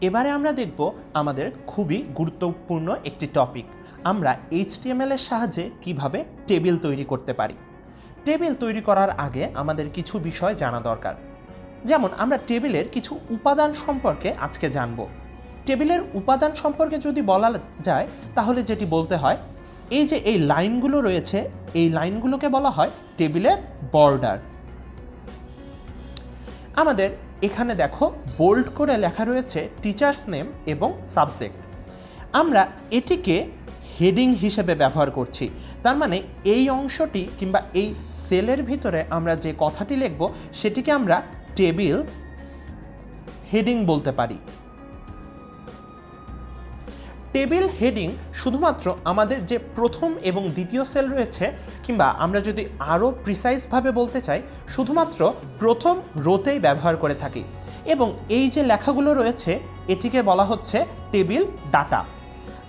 এবারে আমরা দেখব আমাদের খুবই গুরুত্বপূর্ণ একটি টপিক আমরা এইচটিএমএল এর সাহায্যে কীভাবে টেবিল তৈরি করতে পারি? টেবিল তৈরি করার আগে আমাদের কিছু বিষয় জানা দরকার। যেমন, আমরা টেবিলের কিছু উপাদান সম্পর্কে আজকে জানব। টেবিলের উপাদান সম্পর্কে যদি বলা যায়, তাহলে যেটি বলতে হয়, এই যে এই লাইনগুলো রয়েছে, এই লাইনগুলোকে বলা হয় টেবিলের বর্ডার আমাদের এখানে দেখো বোল্ড করে লেখা রয়েছে টিচার্স নেম এবং সাবজেক্ট আমরা এটিকে হেডিং হিসেবে ব্যবহার করছি। তার মানে এই অংশটি কিংবা এই সেলের ভিতরে আমরা যে কথাটি লিখব, সেটিকে আমরা টেবিল হেডিং বলতে পারি। টেবিল হেডিং শুধুমাত্র আমাদের যে প্রথম এবং দ্বিতীয় সেল রয়েছে, কিংবা আমরা যদি আরও প্রিসাইজভাবে বলতে চাই, শুধুমাত্র প্রথম রোতেই ব্যবহার করে থাকি। এবং এই যে লেখাগুলো রয়েছে, এটিকে বলা হচ্ছে টেবিল ডাটা।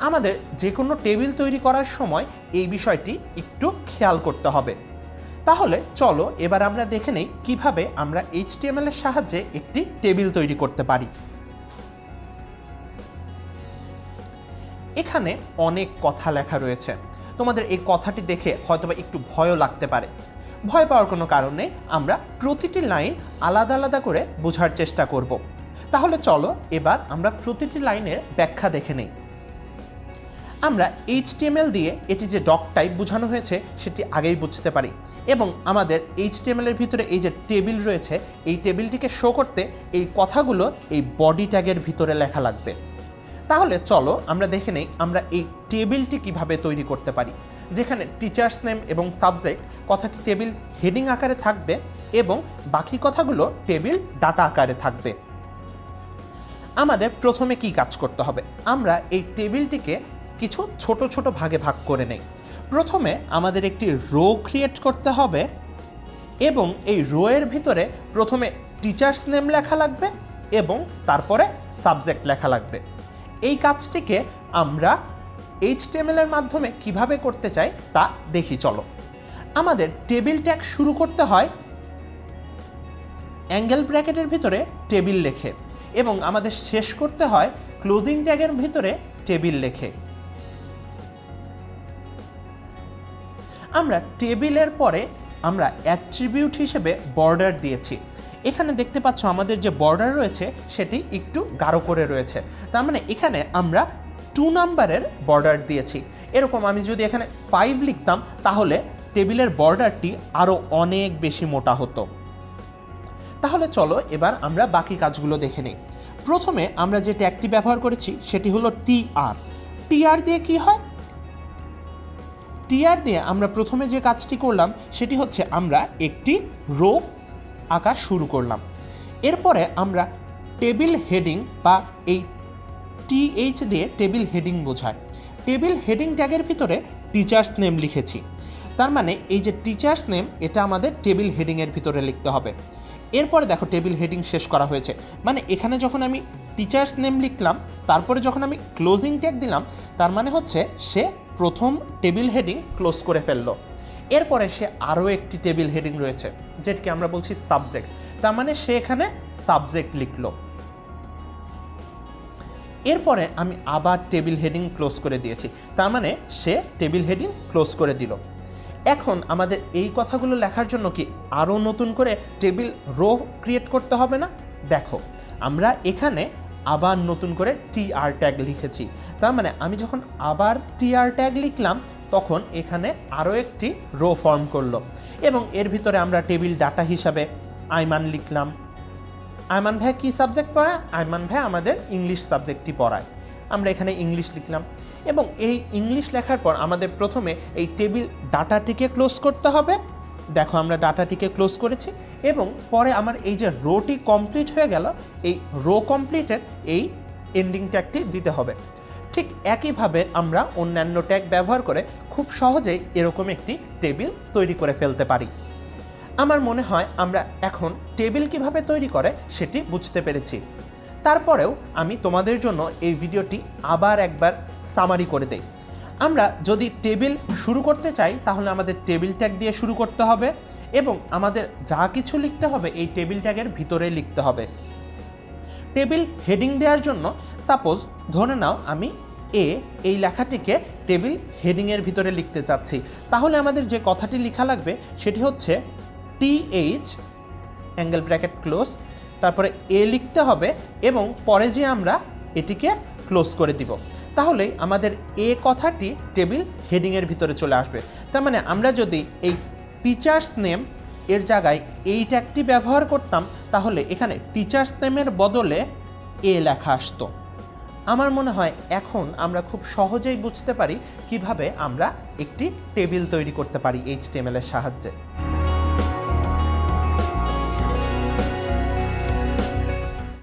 আমাদের যে কোনো টেবিল তৈরি করার সময় এই বিষয়টি একটু খেয়াল করতে হবে। তাহলে চলো, এবার আমরা দেখে নেই কীভাবে আমরা এইচটিএমএল এর সাহায্যে একটি টেবিল তৈরি করতে পারি। এখানে অনেক কথা লেখা রয়েছে। তোমাদের এই কথাটি দেখে হয়তোবা একটু ভয়ও লাগতে পারে। ভয় পাওয়ার কোনো কারণে আমরা প্রতিটি লাইন আলাদা আলাদা করে বোঝার চেষ্টা করব। তাহলে চলো এবার আমরা প্রতিটি লাইনের ব্যাখ্যা দেখে নেই। আমরা এইচটিএমএল দিয়ে এটি যে ডক টাইপ বোঝানো হয়েছে, সেটি আগেই বুঝতে পারি। এবং আমাদের এইচটিএমএল এর ভিতরে এই যে টেবিল রয়েছে, এই টেবিলটিকে শো করতে এই কথাগুলো এই বডি ট্যাগের ভিতরে লেখা লাগবে। তাহলে চলো আমরা দেখে নেই আমরা এই টেবিলটি কীভাবে তৈরি করতে পারি, যেখানে টিচার্স নেম এবং সাবজেক্ট কথাটি টেবিল হেডিং আকারে থাকবে এবং বাকি কথাগুলো টেবিল ডাটা আকারে থাকবে। আমাদের প্রথমে কি কাজ করতে হবে, আমরা এই টেবিলটিকে কিছু ছোট ছোট ভাগে ভাগ করে নেই। প্রথমে আমাদের একটি রো ক্রিয়েট করতে হবে এবং এই রোয়ের ভিতরে প্রথমে টিচার্স নেম লেখা লাগবে এবং তারপরে সাবজেক্ট লেখা লাগবে। এই কাজটিকে আমরা এইচটিএমএল এর মাধ্যমে কীভাবে করতে চাই তা দেখি, চলো। আমাদের টেবিল ট্যাগ শুরু করতে হয় অ্যাঙ্গেল ব্র্যাকেটের ভিতরে টেবিল লেখে এবং আমাদের শেষ করতে হয় ক্লোজিং ট্যাগের ভিতরে টেবিল লেখে। আমরা টেবিলের পরে আমরা অ্যাট্রিবিউট হিসেবে বর্ডার দিয়েছি। এখানে দেখতে পাচ্ছ আমাদের যে বর্ডার রয়েছে, সেটি একটু গাঢ় করে রয়েছে। তার মানে এখানে আমরা টু নাম্বারের বর্ডার দিয়েছি। এরকম আমি যদি এখানে ফাইভ লিখতাম, তাহলে টেবিলের বর্ডারটি আরও অনেক বেশি মোটা হতো। তাহলে চলো এবার আমরা বাকি কাজগুলো দেখে নিই। প্রথমে আমরা যে ট্যাগটি ব্যবহার করেছি, সেটি হলো টিআর টিআর দিয়ে কি হয়? টিআর দিয়ে আমরা প্রথমে যে কাজটি করলাম, সেটি হচ্ছে আমরা একটি রো আঁকা শুরু করলাম। এরপরে আমরা টেবিল হেডিং বা এই টিএইচ দিয়ে টেবিল হেডিং বোঝায় টেবিল হেডিং ট্যাগের ভিতরে টিচার্স নেম লিখেছি। তার মানে এই যে টিচার্স নেম, এটা আমাদের টেবিল হেডিংয়ের ভিতরে লিখতে হবে। এরপরে দেখো টেবিল হেডিং শেষ করা হয়েছে। মানে এখানে যখন আমি টিচার্স নেম লিখলাম, তারপরে যখন আমি ক্লোজিং ট্যাগ দিলাম, তার মানে হচ্ছে সে প্রথম টেবিল হেডিং ক্লোজ করে ফেলল। এরপরে সে আরও একটি টেবিল হেডিং রয়েছে, যেটিকে আমরা বলছি সাবজেক্ট তার মানে সে এখানে সাবজেক্ট লিখলো। এরপরে আমি আবার টেবিল হেডিং ক্লোজ করে দিয়েছি, তার মানে সে টেবিল হেডিং ক্লোজ করে দিল। এখন আমাদের এই কথাগুলো লেখার জন্য কি আরও নতুন করে টেবিল রো ক্রিয়েট করতে হবে না? দেখো, আমরা এখানে আবার নতুন করে টি আর ট্যাগ লিখেছি। তার মানে আমি যখন আবার টিআর ট্যাগ লিখলাম তখন এখানে আরও একটি রো ফর্ম করল এবং এর ভিতরে আমরা টেবিল ডাটা হিসাবে আইমান লিখলাম। আয়মান ভাই কী সাবজেক্ট পড়ায়? আয়মান ভাই আমাদের ইংলিশ সাবজেক্টটি পড়ায়। আমরা এখানে ইংলিশ লিখলাম এবং এই ইংলিশ লেখার পর আমাদের প্রথমে এই টেবিল ডাটাটিকে ক্লোজ করতে হবে। দেখো আমরা ডাটাটিকে ক্লোজ করেছি এবং পরে আমার এই যে রোটি কমপ্লিট হয়ে গেল, এই রো কমপ্লিটের এই এন্ডিং ট্যাগটি দিতে হবে। ঠিক একইভাবে আমরা অন্যান্য ট্যাগ ব্যবহার করে খুব সহজেই এরকম একটি টেবিল তৈরি করে ফেলতে পারি। আমার মনে হয় আমরা এখন টেবিল কীভাবে তৈরি করে সেটি বুঝতে পেরেছি। তারপরেও আমি তোমাদের জন্য এই ভিডিওটি আবার একবার সামারি করে দেই। আমরা যদি টেবিল শুরু করতে চাই, তাহলে আমাদের টেবিল ট্যাগ দিয়ে শুরু করতে হবে এবং আমাদের যা কিছু লিখতে হবে, এই টেবিল ট্যাগের ভিতরে লিখতে হবে। টেবিল হেডিং দেওয়ার জন্য সাপোজ ধরে নাও আমি এ, এই লেখাটিকে টেবিল হেডিংয়ের ভিতরে লিখতে চাচ্ছি। তাহলে আমাদের যে কথাটি লেখা লাগবে সেটি হচ্ছে টিএইচ অ্যাঙ্গেল ব্র্যাকেট ক্লোজ, তারপরে এ লিখতে হবে এবং পরে যে আমরা এটিকে ক্লোজ করে দিব। তাহলেই আমাদের এ কথাটি টেবিল হেডিংয়ের ভিতরে চলে আসবে। তার মানে আমরা যদি এই টিচার্স নেম এর জায়গায় এই ট্যাগটি ব্যবহার করতাম, তাহলে এখানে টিচার্স নেমের বদলে এ লেখা আসতো। আমার মনে হয় এখন আমরা খুব সহজেই বুঝতে পারি কীভাবে আমরা একটি টেবিল তৈরি করতে পারি এইচ টেমেলের সাহায্যে।